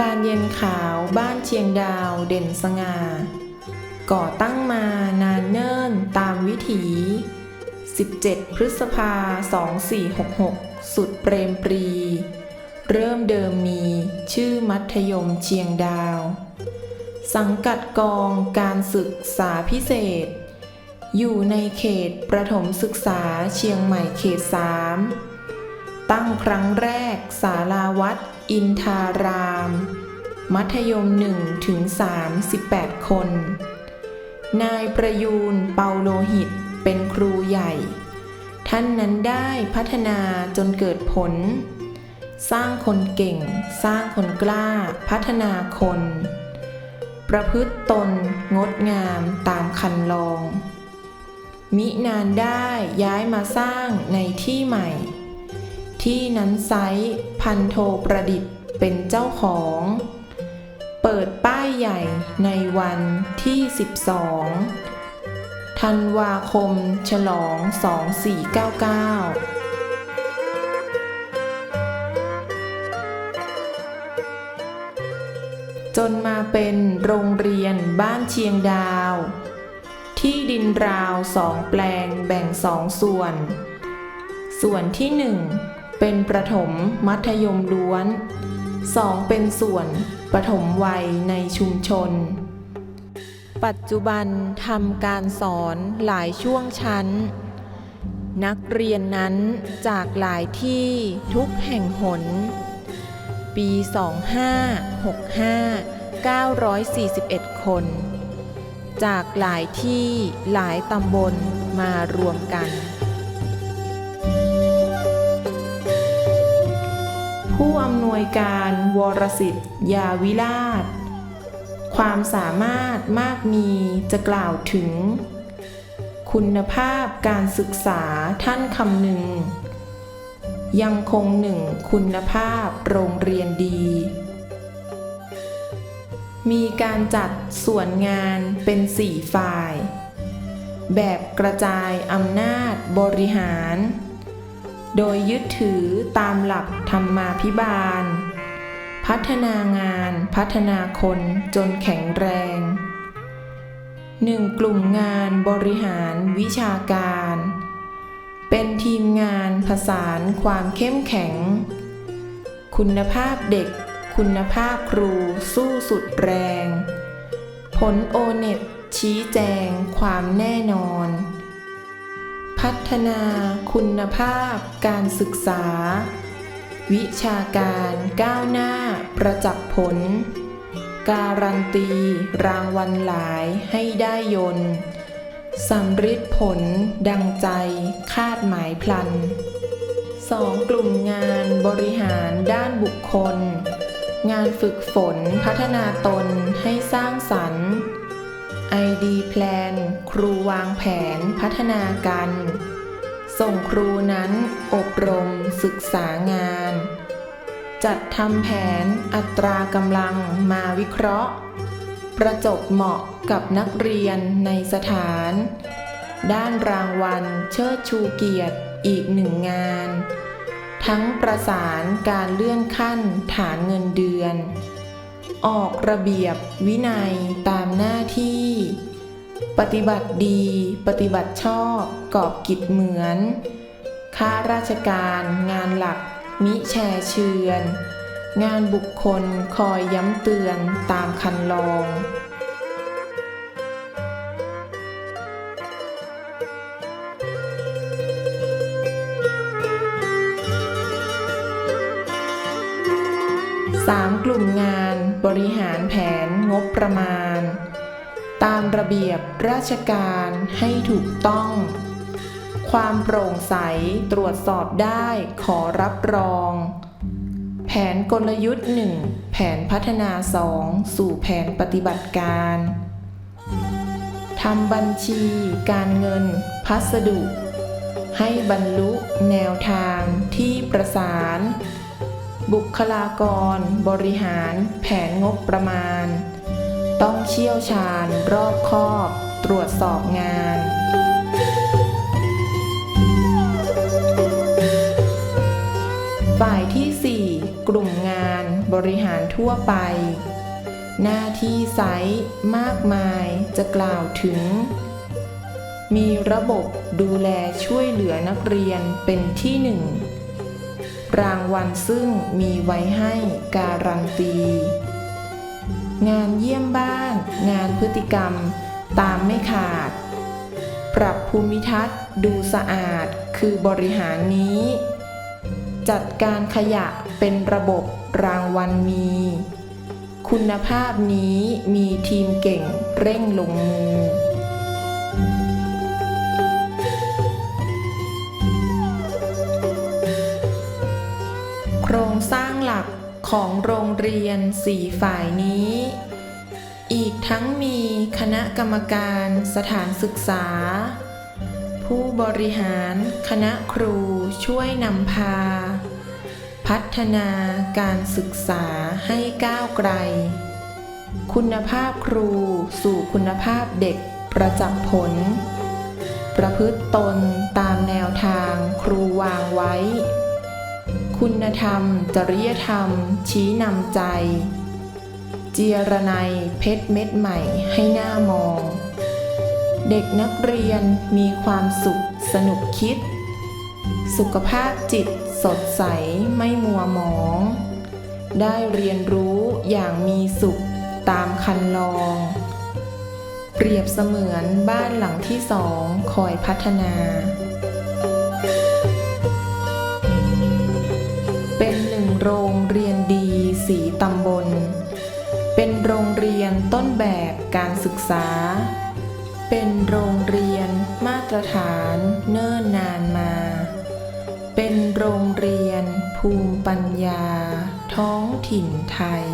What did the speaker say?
บานเย็นขาวบ้านเชียงดาวเด่นสง่า ก่อตั้งมานานเนิ่นตามวิถี 17 พฤษภา 2466 สุดเปรมปรี เริ่มเดิมมีชื่อมัธยมเชียงดาว สังกัดกองการศึกษาพิเศษ อยู่ในเขตประถมศึกษาเชียงใหม่เขต 3 ตั้งครั้งแรกศาลาวัด อินทาราม มัธยม1ถึง3 18 คน นายประยูนเปาโลหิตเป็นครูใหญ่ ท่านนั้นได้พัฒนาจนเกิดผล สร้างคนเก่ง สร้างคนกล้า พัฒนาคน ประพฤติตนงดงามตามคันลอง มินานได้ย้ายมาสร้างในที่ใหม่ ที่นั้นไซ พันโทประดิษฐ์เป็นเจ้าของ เปิดป้ายใหญ่ในวันที่ 12 ธันวาคม ฉลอง 2499จนมาเป็นโรงเรียนบ้านเชียงดาว ที่ดินราวสองแปลงแบ่งสองส่วน ส่วนที่หนึ่ง เป็นประถมมัธยมล้วนสองเป็นส่วนประถมวัยในชุมชน ปัจจุบันทำการสอนหลายช่วงชั้น นักเรียนนั้นจากหลายที่ทุกแห่งหน ปี 2565 941 คน จากหลายที่หลายตำบลมารวมกัน ผู้อำนวยการวรสิทธิ์ยาวิราช ความสามารถมากมีจะกล่าวถึง คุณภาพการศึกษาท่านคำหนึ่ง ยังคงหนึ่งคุณภาพโรงเรียนดี มีการจัดส่วนงานเป็นสี่ฝ่าย แบบกระจายอำนาจบริหาร โดยยึดถือตามหลักธรรมาภิบาล พัฒนางานพัฒนาคนจนแข็งแรงหนึ่งกลุ่มงานบริหารวิชาการ เป็นทีมงานผสานความเข้มแข็ง คุณภาพเด็ก คุณภาพครูสู้สุดแรง ผลโอเน็ตชี้แจงความแน่นอน พัฒนาคุณภาพการศึกษา วิชาการก้าวหน้าประจักษ์ผล การันตีรางวัลหลายให้ได้ยนต์สำฤทธิ์ผลดังใจคาดหมายพลันสองกลุ่มงานบริหารด้านบุคคล งานฝึกฝนพัฒนาตนให้สร้างสรรค์ ID Plan ครูวางแผนพัฒนากัน ส่งครูนั้นอบรมศึกษางาน จัดทำแผนอัตรากำลังมาวิเคราะห์ ประจบเหมาะกับนักเรียนในสถาน ด้านรางวัลเชิดชูเกียรติอีกหนึ่งงาน ทั้งประสานการเลื่อนขั้นฐานเงินเดือน ออกระเบียบวินัยตามหน้าที่ ปฏิบัติดี ปฏิบัติชอบกอบกิจเหมือน ข้าราชการงานหลัก มิแชร์เชือน งานบุคคลคอยย้ำเตือนตามคันลอง 3. กลุ่มงานบริหารแผนงบประมาณ ตามระเบียบราชการให้ถูกต้อง ความโปร่งใสตรวจสอบได้ขอรับรอง แผนกลยุทธ์ 1 แผนพัฒนา 2 สู่แผนปฏิบัติการทำบัญชี การเงิน พัสดุ ให้บรรลุแนวทางที่ประสาน บุคลากร บริหาร แผนงบประมาณ ต้องเชี่ยวชาญ รอบคอบ ตรวจสอบงาน ฝ่ายที่ 4 กลุ่มงานบริหารทั่วไป หน้าที่ไซต์มากมายจะกล่าวถึง มีระบบดูแลช่วยเหลือนักเรียนเป็นที่หนึ่ง รางวัลซึ่งมีไว้ให้การันตี งานเยี่ยมบ้าน งานพฤติกรรม ตามไม่ขาด ปรับภูมิทัศน์ ดูสะอาด คือบริหารนี้ จัดการขยะเป็นระบบรางวัลมี คุณภาพนี้มีทีมเก่งเร่งลงมือ โครงสร้างหลักของโรงเรียนสี่ฝ่ายนี้ อีกทั้งมีคณะกรรมการสถานศึกษา ผู้บริหารคณะครูช่วยนำพา พัฒนาการศึกษาให้ก้าวไกล คุณภาพครูสู่คุณภาพเด็กประจักษ์ผล ประพฤติตนตามแนวทางครูวางไว้ คุณธรรม จริยธรรม ชี้นำใจ เจียรนัย เพชรเม็ดใหม่ให้หน้ามอง เด็กนักเรียนมีความสุขสนุกคิด สุขภาพจิตสดใสไม่มัวหมอง ได้เรียนรู้อย่างมีสุขตามคันลอง เปรียบเสมือนบ้านหลังที่สองคอยพัฒนา ตำบล เป็นโรงเรียนต้นแบบการศึกษา เป็นโรงเรียนมาตรฐานเนิ่นนานมา เป็นโรงเรียนภูมิปัญญา ท้องถิ่นไทย